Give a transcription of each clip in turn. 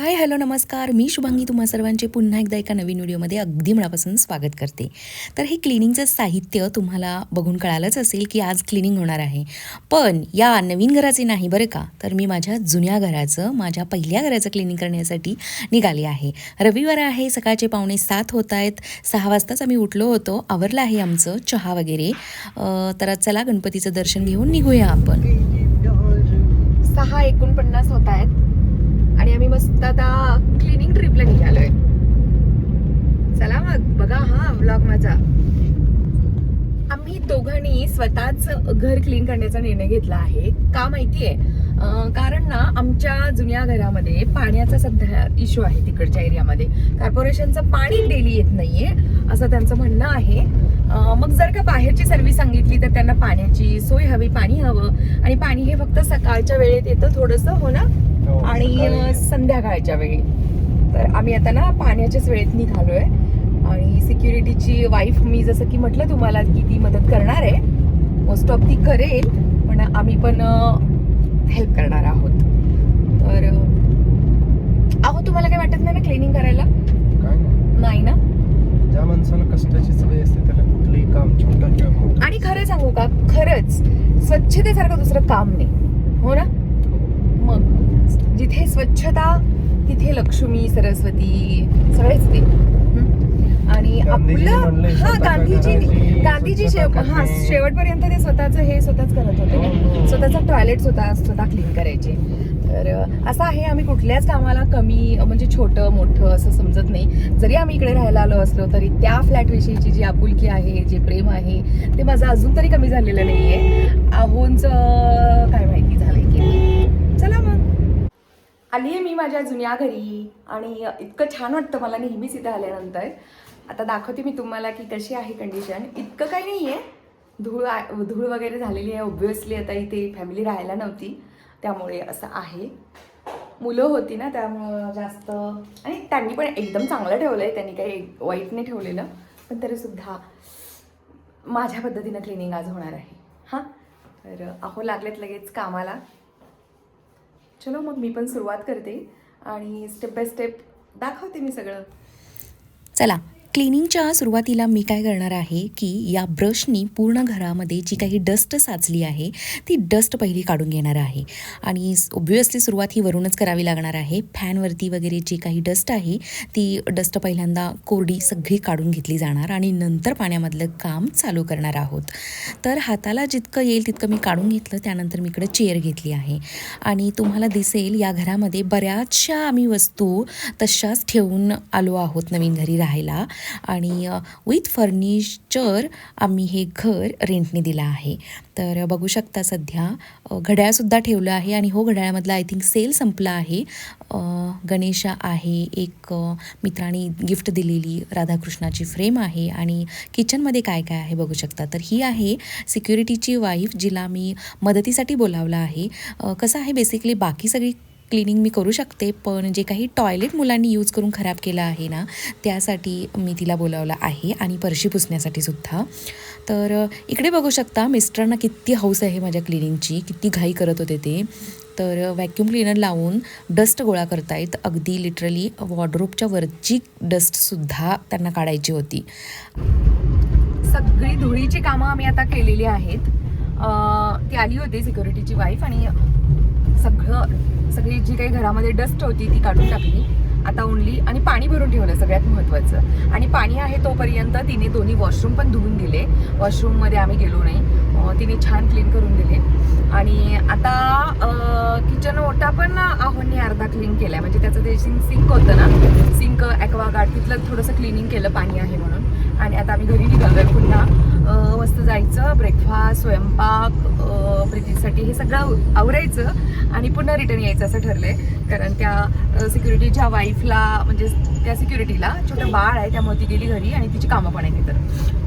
Hi hello नमस्कार. मी शुभांगी तुम्हा सर्वांचे पुन्हा एकदा एका नवीन व्हिडिओमध्ये अगदी मनापासून स्वागत करते. तर हे क्लिनिंगचं साहित्य तुम्हाला बघून कळालंच असेल की आज क्लिनिंग होणार आहे. पण या नवीन घराचे नाही बरं का? तर मी माझ्या जुन्या घराचं माझ्या पहिल्या घराचं क्लिनिंग करण्यासाठी निघाली आहे. रविवार आहे सकाळचे पावणे सात होत आहेत. सहा वाजताच आम्ही उठलो होतो. आवरलं आहे आमचं चहा वगैरे. तर चला गणपतीचं दर्शन घेऊन निघूया आपण. सहा एकोणपन्नास होत आहेत. आणि आम्ही मस्त आता क्लिनिंग ट्रिपला निघालोय. चला मग बघा हा व्लॉग माझा. आम्ही दोघांनी स्वतःच घर क्लीन करण्याचा निर्णय घेतला आहे. का माहितीये? आहे कारण ना आमच्या जुन्या घरामध्ये पाण्याचा सध्या इश्यू आहे तिकडच्या एरियामध्ये कॉर्पोरेशनचं पाणी डेली येत नाहीये असं त्यांचं म्हणणं आहे. मग जर का बाहेरची सर्व्हिस सांगितली तर त्यांना पाण्याची सोय हवी पाणी हवं. आणि पाणी हे फक्त सकाळच्या वेळेत येतं थोडंसं हो ना? आणि अं, संध्याकाळच्या वेळी. तर आम्ही आता ना पाण्याच्याच वेळेत निघालोय. आणि सिक्युरिटीची वाईफ मी जसं की म्हटलं तुम्हाला की ती मदत करणार आहे. मोस्ट ऑफ ती करेल पण आम्ही पण हेल्प करणार आहोत. तर अहो तुम्हाला काय वाटत नाही ना क्लिनिंग करायला? नाही. ना? ज्या माणसाला कष्टाची सवय असते त्याला कुठलंही काम छोटं किंवा आणि खरं सांगू का? खरंच स्वच्छतेसारखं दुसरं काम नाही. हो ना? जिथे स्वच्छता तिथे लक्ष्मी सरस्वती सगळेच ते? आणि आपलं हा गांधीजी गांधीजी हा. शेवटपर्यंत ते स्वतःच हे स्वतःच करत होते हो, हो. स्वतःचं टॉयलेट स्वतः स्वतः क्लीन करायचे तर असं आहे आम्ही कुठल्याच कामाला कमी म्हणजे छोटं मोठं असं समजत नाही जरी आम्ही इकडे राहायला आलो असलो तरी त्या फ्लॅट विषयीची जी आपुलकी आहे जे प्रेम आहे ते माझं अजून तरी कमी झालेलं नाहीये आहोंच काय माहिती झालंय की नाही. आली आहे मी माझ्या जुन्या घरी आणि इतकं छान वाटतं मला नेहमीच इथं आल्यानंतर. आता दाखवते मी तुम्हाला की कशी आहे कंडिशन इतकं काही नाही आहे धूळ आ- धूळ वगैरे झालेली आहे ऑब्विसली आता इथे फॅमिली राहायला नव्हती. त्यामुळे असं आहे. मुलं होती ना त्यामुळं जास्त. आणि त्यांनी पण एकदम चांगलं ठेवलं आहे त्यांनी काही वाईट नाही ठेवलेलं. पण तरीसुद्धा माझ्या पद्धतीनं क्लिनिंग आज होणार आहे. हां? तर अहो लागलेत लगेच कामाला. चलो मग मी पण सुरुवात करते आणि स्टेप बाय स्टेप दाखवते मी सगळं. चला. क्लिनिंगच्या सुरुवातीला मी काय करणार आहे की या ब्रशनी पूर्ण घरामध्ये जी काही डस्ट साचली आहे ती डस्ट पहिली काढून घेणार आहे. आणि ऑब्वियसली सुरुवात ही वरूनच करावी लागणार आहे. फॅनवरती वगैरे जी काही डस्ट आहे ती डस्ट पहिल्यांदा कोरडी सगळी काढून घेतली जाणार आणि नंतर पाण्यामधलं काम चालू करणार आहोत. तर हाताला जितकं येईल तितकं मी काढून घेतलं त्यानंतर मी इकडे चेअर घेतली आहे. आणि तुम्हाला दिसेल या घरामध्ये बऱ्याचशा आम्ही वस्तू तशाच ठेवून आलो आहोत नवीन घरी राहायला. आणि विथ फर्निचर आम्ही हे घर रेंटने दिलं आहे. तर बघू शकता सध्या घड्याळसुद्धा ठेवलं आहे आणि हो घड्याळामधला आय थिंक सेल संपला आहे. गणेशा आहे एक मित्राने मित्रांनी गिफ्ट दिलेली राधाकृष्णाची फ्रेम आहे आणि किचनमध्ये काय काय आहे बघू शकता. तर ही आहे सिक्युरिटीची वाईफ जिला मी मदतीसाठी बोलावलं आहे. कसं आहे बेसिकली बाकी सगळी क्लिनिंग मी करू शकते पण जे काही टॉयलेट मुलांनी यूज करून खराब केलं आहे ना त्यासाठी मी तिला बोलावलं आहे आणि परशी पुसण्यासाठी सुद्धा. तर इकडे बघू शकता मिस्टरांना किती हौस आहे माझ्या क्लिनिंगची किती घाई करत होते ते. तर व्हॅक्यूम क्लिनर लावून डस्ट गोळा करतायत. अगदी लिटरली वॉर्डरोबच्या वरची डस्टसुद्धा त्यांना काढायची होती. सगळी धुळीची कामं आम्ही आता केलेली आहेत. ती आली होती सिक्युरिटीची वाईफ आणि सगळं सगळी जी काही घरामध्ये डस्ट होती ती काढून टाकली. आता ओनली आणि पाणी भरून ठेवलं सगळ्यात महत्त्वाचं आणि पाणी आहे तोपर्यंत तिने दोन्ही वॉशरूम पण धुवून दिले. वॉशरूममध्ये आम्ही गेलो नाही. तिने छान क्लीन करून दिले. आणि आता किचन ओटा पण आहोंनी अर्धा क्लीन केलाय. म्हणजे त्याचं ते सिंक सिंक होतं ना सिंक ॲक्वागार्ड तिथलं थोडंसं क्लिनिंग केलं पाणी आहे म्हणून. आणि आता आम्ही घरी निघालोय पुन्हा. मस्त जायचं ब्रेकफास्ट स्वयंपाक प्रीतीसाठी हे सगळं आवरायचं आणि पुन्हा रिटर्न यायचं असं ठरलंय. कारण त्या सिक्युरिटीच्या वाईफला म्हणजे त्या सिक्युरिटीला छोटं बाळ आहे त्यामुळे ती गेली घरी आणि तिची कामं पण आहेत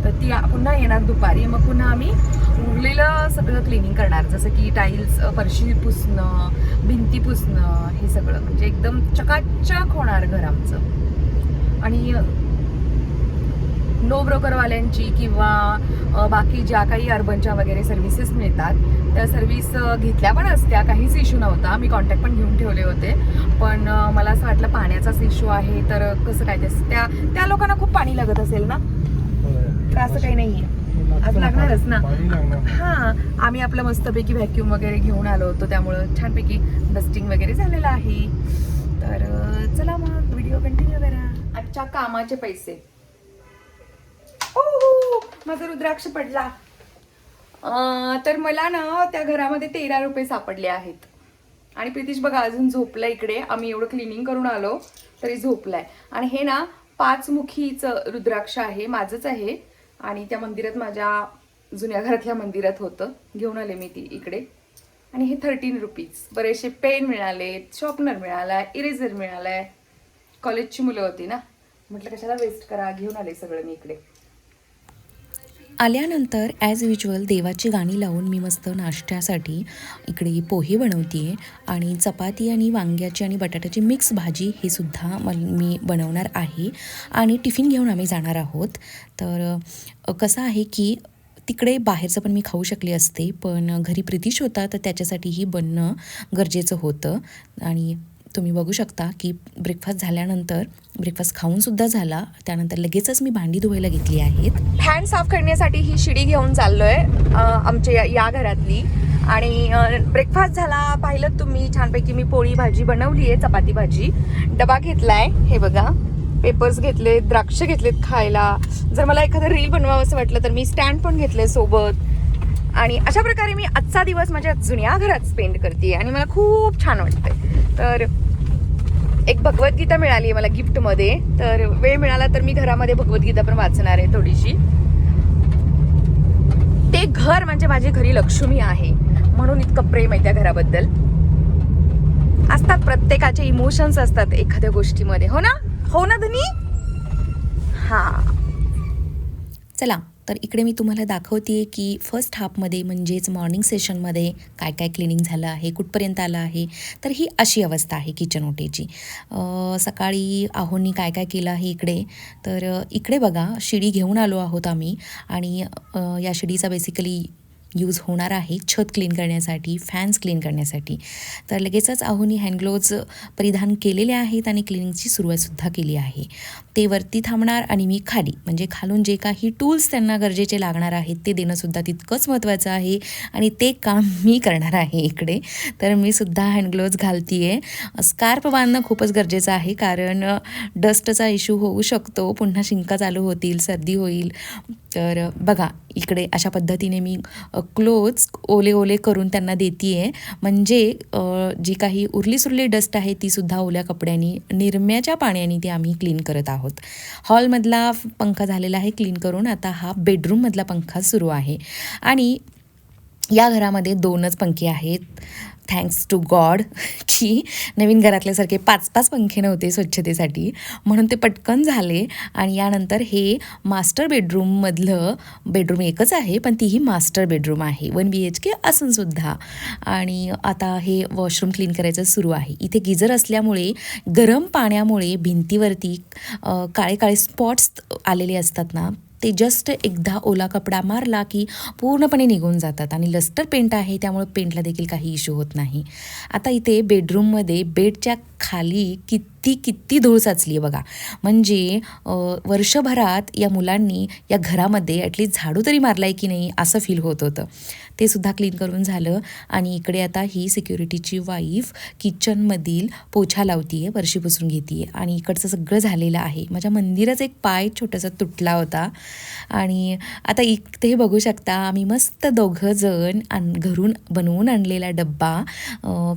तर ती पुन्हा येणार दुपारी. मग पुन्हा आम्ही उरलेलं सगळं क्लिनिंग करणार. जसं की टाईल्स फरशी पुसणं भिंती पुसणं हे सगळं. म्हणजे एकदम चकाचक होणार घर आमचं. आणि नो ब्रोकरवाल्यांची किंवा बाकी ज्या काही अर्बनच्या वगैरे सर्व्हिसेस मिळतात त्या सर्व्हिस घेतल्या पण असत्या. काहीच इश्यू नव्हता. मी कॉन्टॅक्ट पण घेऊन ठेवले होते. पण मला असं वाटलं पाण्याचाच इश्यू आहे तर कसं काय त्या त्या लोकांना खूप पाणी लागत असेल ना? तर असं काही नाही आज लागणारच ना. हा आम्ही आपलं मस्तपैकी व्हॅक्यूम वगैरे घेऊन आलो होतो. त्यामुळं छानपैकी डस्टिंग वगैरे झालेलं आहे. तर चला मग व्हिडिओ कंटिन्यू करा. आजच्या कामाचे पैसे. ओहो माझा रुद्राक्ष पडला. तर मला ना त्या घरामध्ये तेरा रुपये सापडले आहेत. आणि प्रितीश बघा अजून झोपला इकडे. आम्ही एवढं क्लिनिंग करून आलो तरी झोपलाय. आणि हे ना पाचमुखीचं रुद्राक्ष आहे माझंच आहे. आणि त्या मंदिरात माझ्या जुन्या घरातल्या मंदिरात होतं. घेऊन आले मी ती इकडे. आणि हे थर्टीन रुपीज बरेचसे पेन मिळाले शॉपनर मिळाला आहे इरेझर मिळाला आहे कॉलेजची मुलं होती ना. म्हटलं कशाला वेस्ट करा घेऊन आले सगळं मी इकडे. आल्यानंतर ॲज युजल देवाची गाणी लावून मी मस्त नाश्त्यासाठी इकडे पोहे बनवते आणि चपाती आणि वांग्याची आणि बटाट्याची मिक्स भाजी हे सुद्धा मल मी बनवणार आहे आणि टिफिन घेऊन आम्ही जाणार आहोत. तर कसं आहे की तिकडे बाहेरचं पण मी खाऊ शकले असते पण घरी प्रितिश होता तर त्याच्यासाठीही बनणं गरजेचं होतं आणि तुम्ही बघू शकता की ब्रेकफास्ट झाल्यानंतर ब्रेकफास्ट खाऊनसुद्धा झाला. त्यानंतर लगेचच मी भांडी धुवायला घेतली आहेत. हँड साफ करण्यासाठी ही शिडी घेऊन चाललोय आमच्या या- घरातली. आणि ब्रेकफास्ट झाला पाहिलं तुम्ही छानपैकी मी पोळी भाजी बनवली आहे चपाती भाजी. डबा घेतलाय हे बघा. पेपर्स घेतले द्राक्ष घेतलेत खायला. जर मला एखादं रील बनवावं असं वाटलं तर मी स्टँड पण घेतले सोबत. आणि अशा प्रकारे मी आजचा दिवस माझ्या जुन्या घरात स्पेंड करते आणि मला खूप छान वाटते तर एक भगवद्गीता मिळाली आहे मला गिफ्टमध्ये तर वेळ मिळाला तर मी घरामध्ये भगवद्गीता पण वाचणार आहे थोडीशी. ते घर म्हणजे माझी घरी लक्ष्मी आहे. म्हणून इतकं प्रेम आहे त्या घराबद्दल. असतात प्रत्येकाचे इमोशन्स असतात एखाद्या गोष्टीमध्ये. हो ना? हो ना धनी? हा. चला. तर इकडे मी तुम्हाला दाखवते की फर्स्ट हाफमध्ये म्हणजेच मॉर्निंग सेशनमध्ये काय काय क्लिनिंग झालं आहे कुठपर्यंत आलं आहे तर ही अशी अवस्था आहे किचन ओटेची. सकाळी आहोंनी काय काय केलं आहे इकडे? तर इकडे बघा शिडी घेऊन आलो आहोत आम्ही आणि या शिडीचा बेसिकली यूज होणार आहे छत क्लीन करण्यासाठी फॅन्स क्लीन करण्यासाठी. तर लगेचच आहोनी हँडग्लोव्ज परिधान केलेले आहेत आणि क्लिनिंगची सुरुवातसुद्धा केली आहे. ते वरती थांबणार आणि मी खाली म्हणजे खालून जे काही टूल्स त्यांना गरजेचे लागणार आहेत ते देणंसुद्धा तितकंच महत्त्वाचं आहे आणि ते काम मी करणार आहे इकडे. तर मी सुद्धा हँडग्लोव्ज घालती आहे स्कार्प बांधणं खूपच गरजेचं आहे कारण डस्टचा इश्यू होऊ शकतो पुन्हा शिंका चालू होतील सर्दी होईल. तर बघा इकडे अशा पद्धतीने मी क्लोथ्स ओले ओले करून त्यांना देते आहे म्हणजे जी काही उरली सुरली डस्ट आहे ती सुद्धा ओल्या कपड्यांनी निरम्याच्या पाण्याने ती आम्ही क्लीन करत आहोत. हॉलमधला पंखा झालेला आहे क्लीन करून आता हा बेडरूममधला पंखा सुरू आहे. आणि या घरामध्ये दोनच पंखे आहेत. थँक्स टू गॉड की नवीन घरातल्यासारखे पाच पाच पंखे नव्हते स्वच्छतेसाठी. म्हणून ते पटकन झाले आणि यानंतर हे मास्टर बेडरूममधलं बेडरूम एकच आहे पण तीही मास्टर बेडरूम आहे. वन बी एच के असूनसुद्धा आणि आता हे वॉशरूम क्लीन करायचं सुरू आहे. इथे गिजर असल्यामुळे गरम पाण्यामुळे भिंतीवरती काळे काळे स्पॉट्स आलेले असतात ना ते जस्ट एकदा ओला कपडा मारला की पूर्णपणे निघून जातात आणि लस्टर पेंट आहे त्यामुळे पेंटला देखील काही इश्यू होत नाही. आता इथे बेडरूममध्ये बेडच्या खाली किती किती धूळ साचली आहे बघा. म्हणजे वर्षभरात या मुलांनी या घरामध्ये ॲटलीस्ट झाडू तरी मारला आहे की नाही असं फील होत होतं. ते सुद्धा क्लीन करून झालं आणि इकडे आता ही सिक्युरिटीची वाईफ किचनमधील पोछा लावती आहे वर्षी पुसून घेते आहे आणि इकडचं सगळं झालेलं आहे. माझ्या मंदिराचा एक पाय छोटासा तुटला होता आणि आता इक ते बघू शकता आम्ही मस्त दोघं जण आण घरून बनवून आणलेला डब्बा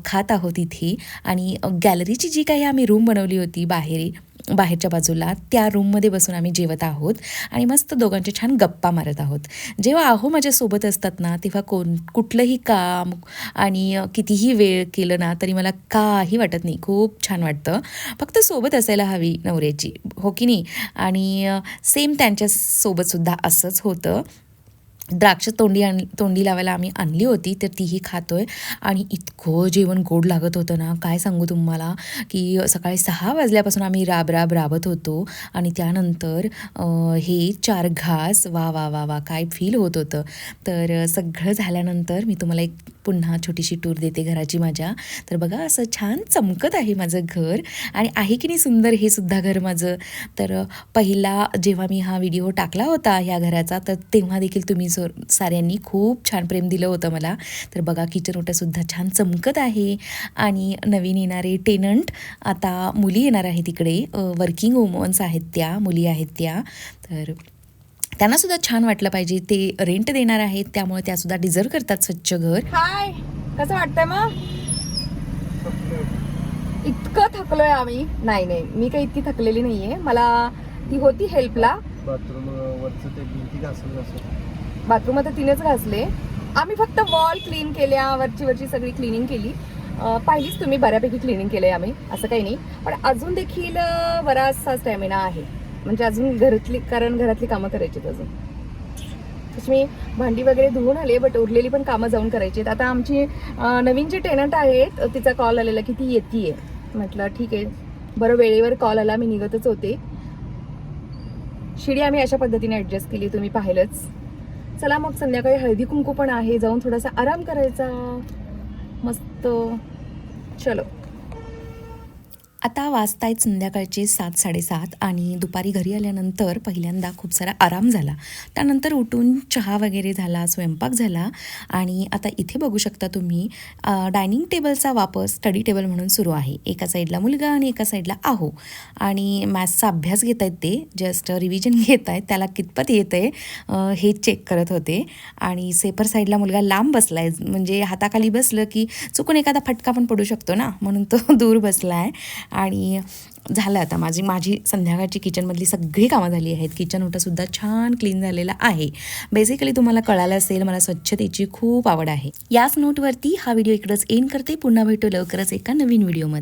खात आहोत इथे आणि गॅलरीची जी काही आम्ही रूम बनवली होती बाहेर बाहेरच्या बाजूला. त्या रूममध्ये बसून आम्ही जेवत आहोत आणि मस्त दोघांचे छान गप्पा मारत आहोत. जेव्हा आहो माझ्यासोबत असतात ना तेव्हा कोण कुठलंही काम आणि कितीही वेळ केलं ना तरी मला काही वाटत नाही. खूप छान वाटतं. फक्त सोबत असायला हवी नवऱ्याची हो की नाही? आणि सेम त्यांच्यासोबतसुद्धा असंच होतं. द्राक्ष तोंडी आण तोंडी लावायला आम्ही आणली होती तर तीही खातोय. आणि इतकं जेवण गोड लागत होतं ना काय सांगू तुम्हाला की सकाळी सहा वाजल्यापासून आम्ही राब राब राबत होतो. आणि त्यानंतर हे चार घास वा वा वा वा काय फील होत होतं. तर सगळं झाल्यानंतर मी तुम्हाला एक पुन्हा छोटीशी टूर देते घराची माझ्या. तर बघा असं छान चमकत आहे माझं घर. आणि आहे की नाही सुंदर हे सुद्धा घर माझं. तर पहिला जेव्हा मी हा व्हिडिओ टाकला होता ह्या घराचा तर तेव्हा देखील तुम्ही सो साऱ्यांनी खूप छान प्रेम दिलं होतं मला. तर बघा किचन ओटासुद्धा छान चमकत आहे. आणि नवीन येणारे टेनंट आता मुली येणार आहे तिकडे वर्किंग वुमन्स आहेत त्या मुली आहेत त्या. तर त्यांनासुद्धा छान वाटलं पाहिजे. ते रेंट देणार आहेत. त्यामुळे त्यासुद्धा डिझर्व करतात स्वच्छ घर. हाय कसं वाटतंय मग? इतकं थकलोय आम्ही. नाही नाही. मी काही इतकी थकलेली नाहीये. मला ती होती हेल्पला बाथरूम वरचं ते भिंती घासून घासून बाथरूम आता तिनेच घासले. आम्ही फक्त वॉल क्लीन केल्या वरची वरची सगळी क्लिनिंग केली. पाहिलीच तुम्ही बऱ्यापैकी क्लिनिंग केलंय आम्ही असं काही नाही. पण अजून देखील बराचसा स्टॅमिना आहे. म्हणजे अजून घरातली कारण घरातली कामं करायची अजून. तशी मी भांडी वगैरे धुवून आले बट उरलेली पण कामं जाऊन करायची आहेत. आता आमची नवीन जे टेनंट आहेत तिचा कॉल आलेला की ती येते म्हटलं ठीक आहे. बरं वेळेवर कॉल आला मी निघतच होते. शिडी आम्ही अशा पद्धतीने ॲडजस्ट केली तुम्ही पाहिलंच. चला मग संध्याकाळी हळदी कुंकू पण आहे. जाऊन थोडासा आराम करायचा. मस्त. चलो. आता वाजतायत संध्याकाळचे सात साडेसात आणि दुपारी घरी आल्यानंतर पहिल्यांदा खूप सारा आराम झाला. त्यानंतर उठून चहा वगैरे झाला स्वयंपाक झाला आणि आता इथे बघू शकता तुम्ही डायनिंग टेबलचा वापर स्टडी टेबल म्हणून सुरू आहे. एका साईडला मुलगा आणि एका साईडला आहो. आणि मॅथ्सचा अभ्यास घेत आहेत ते जस्ट रिव्हिजन घेत आहेत त्याला कितपत येत आहे हे चेक करत होते. आणि सेपर साईडला मुलगा लांब बसला आहे म्हणजे हाताखाली बसलं की चुकून एखादा फटका पण पडू शकतो ना म्हणून तो दूर बसला आहे आणि झालं आता माझी माझी संध्याकाळची किचनमधली सगळी कामं झाली आहेत. किचन ओटासुद्धा छान क्लीन झालेला आहे. बेसिकली तुम्हाला कळालं असेल मला स्वच्छतेची खूप आवड आहे. याच नोटवरती हा व्हिडिओ इकडंच एंड करते. पुन्हा भेटू लवकरच एका नवीन व्हिडिओमध्ये